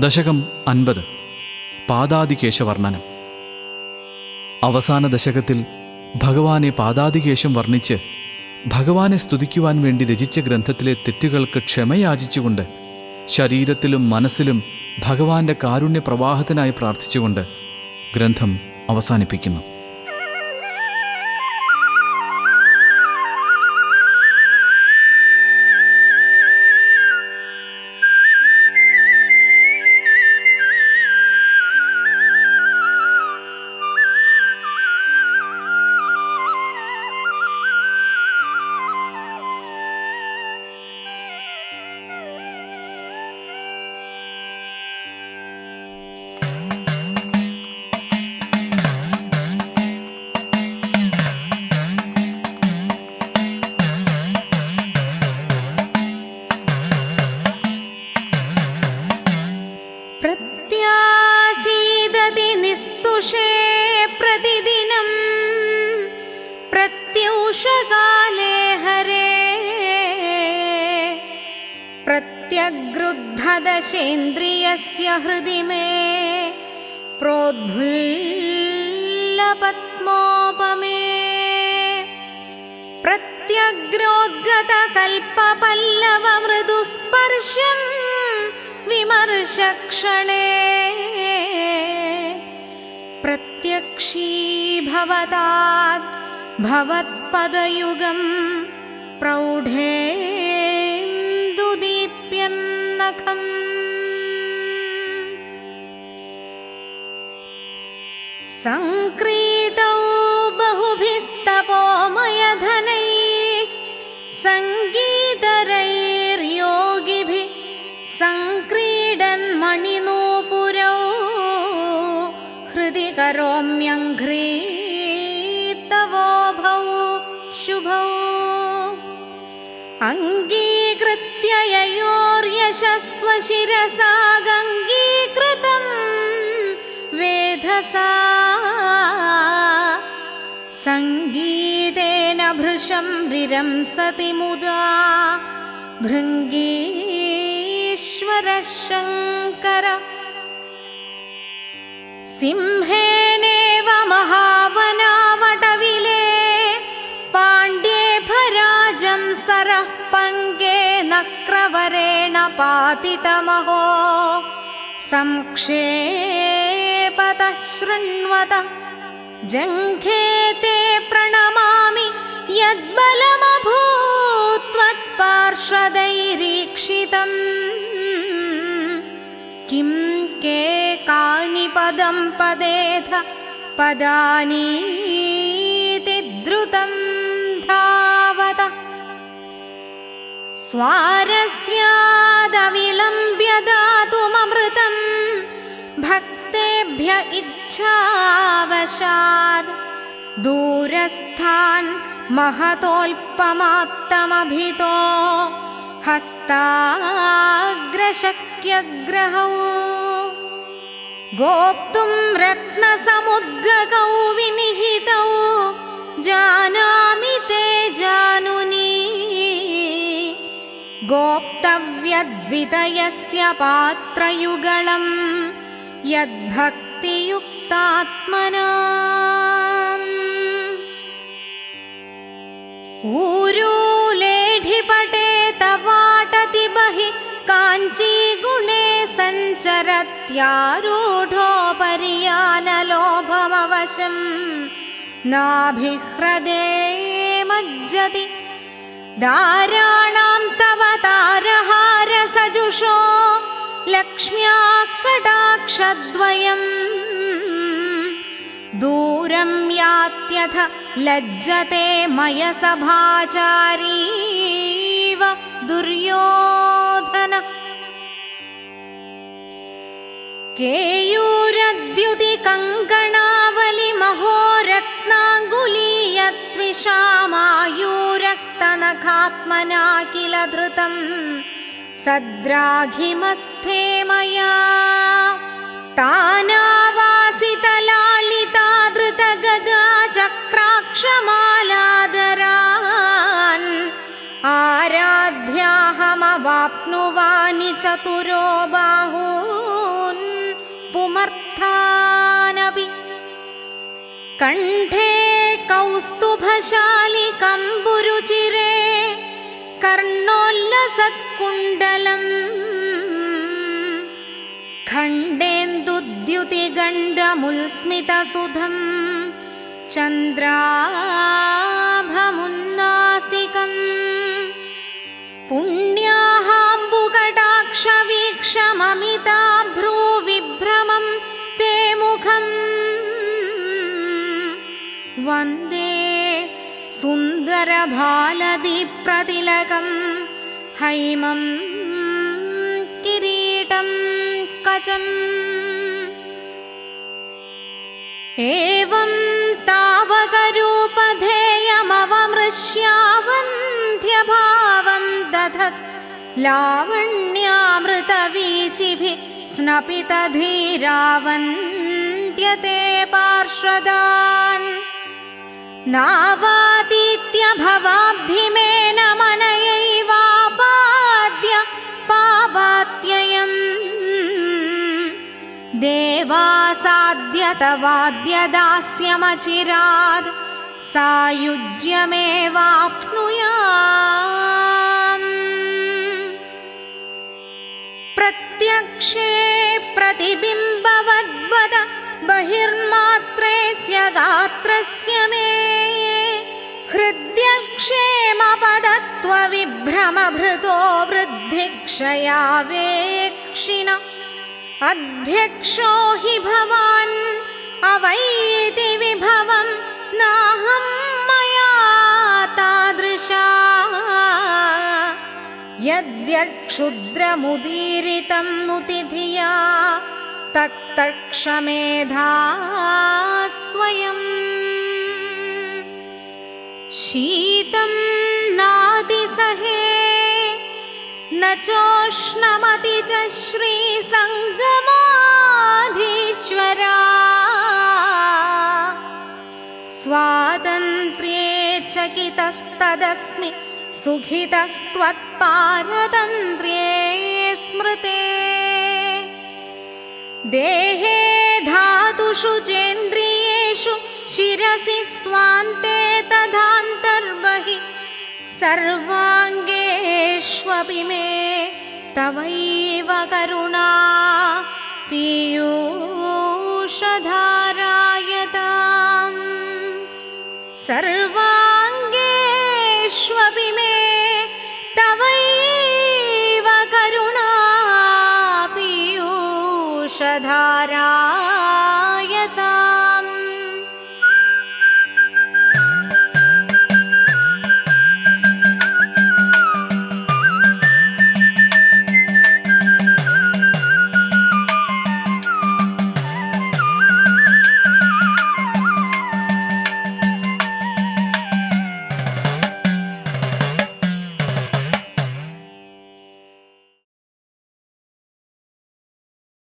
ദശകം അൻപത്. പാദാതികേശവർണനം അവസാന ദശകത്തിൽ ഭഗവാനെ പാദാതികേശം വർണിച്ച് ഭഗവാനെ സ്തുതിക്കുവാൻ വേണ്ടി രചിച്ച ഗ്രന്ഥത്തിലെ തെറ്റുകൾക്ക് ക്ഷമയാചിച്ചുകൊണ്ട് ശരീരത്തിലും മനസ്സിലും ഭഗവാന്റെ കാരുണ്യ പ്രവാഹത്തിനായി പ്രാർത്ഥിച്ചുകൊണ്ട് ഗ്രന്ഥം അവസാനിപ്പിക്കുന്നു. प्रत्यगृद्धदशेन्द्रियस्य हृदि मे प्रोद्भुल्लपद्मोपमे प्रत्यग्रोद्गतकल्पपल्लवमृदुस्पर्शम् विमर्शक्षणे प्रत्यक्षीभवतात् भवत्पदयुगं बहुभिस्तपोमयधनैः सङ्गीतरैर्योगिभिः सङ्क्रीडन्मणिनूपुरौ हृदि करोम्यङ्घ्रीतवोभौ शुभौ अङ्गीकृत्य ययोर्यशस्वशिरसा गङ्गीकृतं वेधसा सङ्गीतेन भृशं विरंसति मुदा भृङ्गीश्वरः शङ्कर सिंहेनेव महावनावटविले पाण्ड्ये भराजं सरः पङ्गे नक्रवरेण पातितमहो। संक्षेपतः शृण्वत जङ्घे ते प्रणमामि यद्बलमभूत्वत्पार्श्वदैरीक्षितम्। किं के कानि पदं पदेथ पदानीति स्वारस्यादविलम्ब्य दातुममृतं भक्तेभ्य इच्छावशात् दूरस्थान् महतोऽल्पमात्तमभितो हस्ताग्रशक्यग्रहौ गोप्तुं रत्नसमुद्गगौ विनिहितौ। जानामि ते जानुनी गोप्तव्यद्वितयस्य पात्रयुगलं यद्भक्तियुक्तात्मना। ऊरूलेढिपटे तवाटति बहि काञ्चीगुणे सञ्चरत्यारूढोपर्यानलोभमवशम्। नाभिह्रदे मज्जति दाराणां तव तारहारसजुषो लक्ष्म्या कटाक्षद्वयम् दूरं यात्यथ लज्जते मयसभाचारीव दुर्योधन आत्मना किल धृतं सद्राघिमस्थे मया तानावासितलालिता धृतगदा चक्राक्षमालादरान् आराध्याहमवाप्नुवानि चतुरो बाहून् पुमर्थानपि कण्ठे कौस्तुभशालिकम्बुरुचि कर्णोल्लसत्कुण्डलम् खण्डेन्दुद्युतिगण्डमुल्स्मितसुधम् चन्द्राभमुन्नासिकम् पुण्याहाम्बुकटाक्षवीक्षममिताभ्रूविभ्रमं ते मुखम् वन्दे सुन्दरभालदीप्रतिलकं हैमं किरीटं कचम् एवं तावकरूपधेयमवमृश्यावन्ध्यभावं दधत् लावण्यामृतवीचिभिः स्नपितधीरावन्त्यते पार्श्वदान् नावातीत्य देवासाद्य तवाद्यदास्यमचिरात् सायुज्यमेवाप्नुयाम् प्रत्यक्षे प्रतिबिम्बवद्वद बहिर्मात्रेस्य गात्रस्य मे। हृद्यक्षेमपदत्वविभ्रमभृतो वृद्धिक्षया वेक्षिण अध्यक्षो हि भवान् अवैति विभवं नाहं मया तादृशा। यद्यक्षुद्रमुदीरितं नुति धिया तत्तत्क्षमेधा स्वयम् शीतं नातिसहे न चोष्णमति च श्रीसङ्गमाधीश्वरा स्वातन्त्र्ये चकितस्तदस्मि सुखितस्त्वत्पारतन्त्र्ये स्मृते। देहे धातुषु चेन्द्रियेषु शिरसि स्वान्ते तथान्तर्बहि सर्वाङ्गेष्वपि मे तवैव करुणा पीयूषधारायताम् सर्वाङ्गेष्वपि मे तवैव करुणा पीयूषधारायता